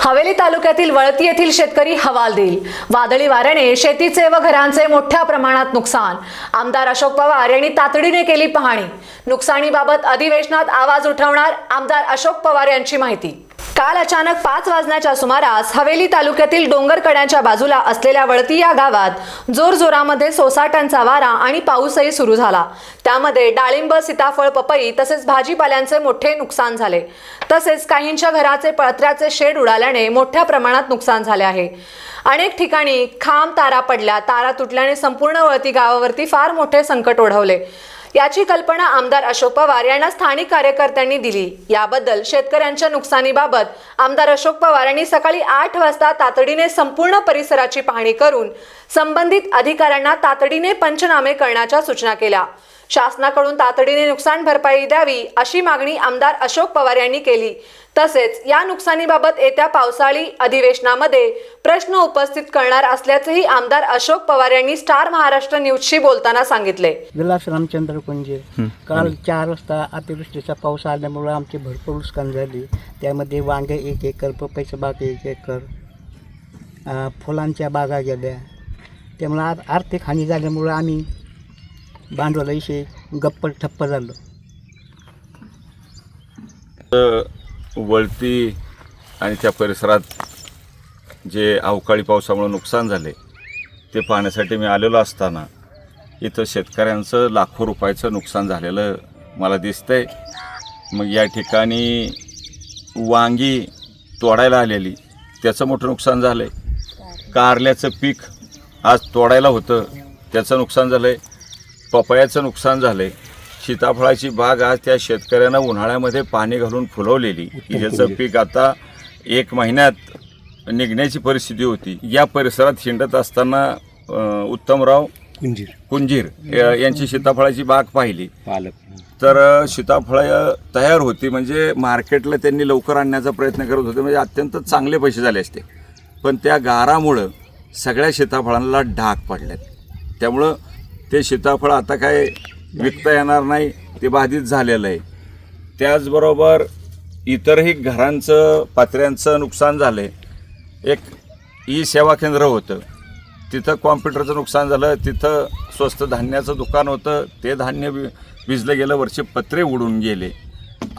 हवेली तालुक्यातील वळती येथील शेतकरी हवाल देईल. वादळी वाऱ्याने शेतीचे व घरांचे मोठ्या प्रमाणात नुकसान. आमदार अशोक पवार यांनी तातडीने केली पाहणी. नुकसानीबाबत अधिवेशनात आवाज उठवणार आमदार अशोक पवार यांची माहिती. काल अचानक पाच वाजण्याच्या सुमारास हवेली तालुक्यातील डोंगरकड्यांच्या बाजूला असलेल्या वळती या गावात जोरजोरामध्ये सोसाट्यांचा वारा आणि पाऊसही सुरू झाला. त्यामध्ये डाळिंब सीताफळ पपई तसेच भाजीपाल्यांचे मोठे नुकसान झाले. तसेच काहींच्या घराचे पळत्र्याचे शेड उडाल्याने मोठ्या प्रमाणात नुकसान झाले आहे. अनेक ठिकाणी खांब तारा पडल्या. तारा तुटल्याने संपूर्ण वळती गावावरती फार मोठे संकट ओढवले. याची कल्पना आमदार अशोक पवार यांना स्थानिक कार्यकर्त्यांनी दिली. याबद्दल शेतकऱ्यांच्या नुकसानीबाबत आमदार अशोक पवार यांनी सकाळी आठ वाजता तातडीने संपूर्ण परिसराची पाहणी करून संबंधित अधिकाऱ्यांना तातडीने पंचनामे करण्याच्या सूचना केल्या. शासनाकडून तातडीने नुकसान भरपाई द्यावी अशी मागणी आमदार अशोक पवार यांनी केली. तसेच या नुकसानीबाबत येत्या पावसाळी अधिवेशनामध्ये प्रश्न उपस्थित करणार असल्याचेही आमदार अशोक पवार यांनी स्टार महाराष्ट्र न्यूजशी बोलताना सांगितले. विलास रामचंद्र कुंजे काल चार वाजता अतिवृष्टीचा पाऊस आल्यामुळं आमची भरपूर नुकसान झाली. त्यामध्ये वांगे एक एकर पपईचं बाग एक एकर फुलांच्या बागा गेल्या. त्यामुळं आर्थिक हानी झाल्यामुळं आम्ही भांडवलाविषयी गप्प ठप्प झालो. वळती आणि त्या परिसरात जे अवकाळी पावसामुळे नुकसान झाले ते पाहण्यासाठी मी आलेलो असताना इथं शेतकऱ्यांचं लाखो रुपयाचं नुकसान झालेलं मला दिसतंय. मग या ठिकाणी वांगी तोडायला आलेली त्याचं मोठं नुकसान झालं आहे कारल्याचं पीक आज तोडायला होतं त्याचं नुकसान झालं आहे पपयाचं नुकसान झालं आहे सीताफळाची बाग आज त्या शेतकऱ्यानं उन्हाळ्यामध्ये पाणी घालून फुलवलेली. की ज्याचं पीक आता एक महिन्यात निघण्याची परिस्थिती होती. या परिसरात हिंडत असताना उत्तमराव कुंजीर. कुंजीर यांची सीताफळाची बाग पाहिली. पालक. तर सीताफळं तयार होती. म्हणजे मार्केटला त्यांनी लवकर आणण्याचा प्रयत्न करत होते. म्हणजे अत्यंत चांगले पैसे झाले असते. पण त्या गारामुळं सगळ्या सीताफळांना डाग पडलेत त्यामुळं ते सीताफळ आता काय विकता येणार नाही ते बाधित झालेलं आहे. त्याचबरोबर इतरही घरांचं पात्र्यांचं नुकसान झालं आहे एक ई सेवा केंद्र होतं. तिथं कॉम्प्युटरचं नुकसान झालं तिथं स्वस्त धान्याचं दुकान होतं ते धान्य वि गेलं वरचे पत्रे उडून गेले.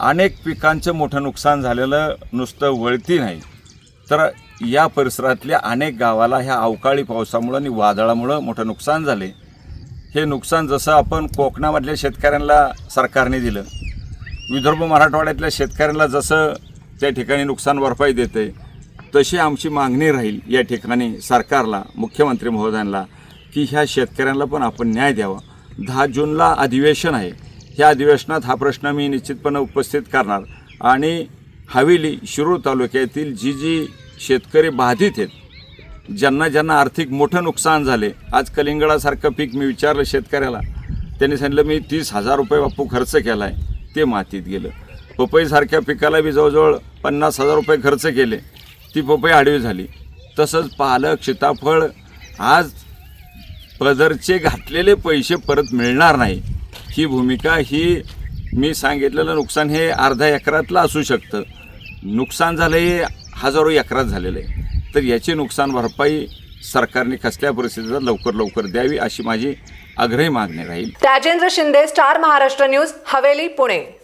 अनेक पिकांचं मोठं नुकसान झालेलं नुसतं वळती नाही. तर या परिसरातल्या अनेक गावाला ह्या अवकाळी पावसामुळं आणि वादळामुळं मोठं नुकसान झाले हे नुकसान जसं आपण कोकणामधल्या शेतकऱ्यांना सरकारने दिलं विदर्भ मराठवाड्यातल्या शेतकऱ्यांना जसं त्या ठिकाणी नुकसान भरपाई देते तशी आमची मागणी राहील या ठिकाणी सरकारला मुख्यमंत्री महोदयांना की ह्या शेतकऱ्यांना पण आपण न्याय द्यावा. दहा जूनला अधिवेशन आहे. ह्या अधिवेशनात हा प्रश्न मी निश्चितपणे उपस्थित करणार. आणि हवेली शिरूर तालुक्यातील जी जी शेतकरी बाधित आहेत ज्यांना ज्यांना आर्थिक मोठं नुकसान झाले आज कलिंगडासारखं पीक मी विचारलं शेतकऱ्याला. त्यांनी सांगितलं मी तीस हजार रुपये बाप्पू खर्च केला आहे ते मातीत गेलं. पपईसारख्या पिकाला बी जवळजवळ पन्नास हजार रुपये खर्च केले. ती पपई आडवी झाली. तसंच पालक सीताफळ आज पदरचे घातलेले पैसे परत मिळणार नाही. ही भूमिका ही मी सांगितलेलं नुकसान हे अर्धा एकरातलं असू शकतं. नुकसान झालं हे हजारो एकरात झालेलं आहे. तर याची नुकसान भरपाई सरकारने कसल्या परिस्थितीला लवकर लवकर द्यावी अशी माझी आग्रही मागणी राहील. Rajendra Shinde star Maharashtra news Haveli Pune.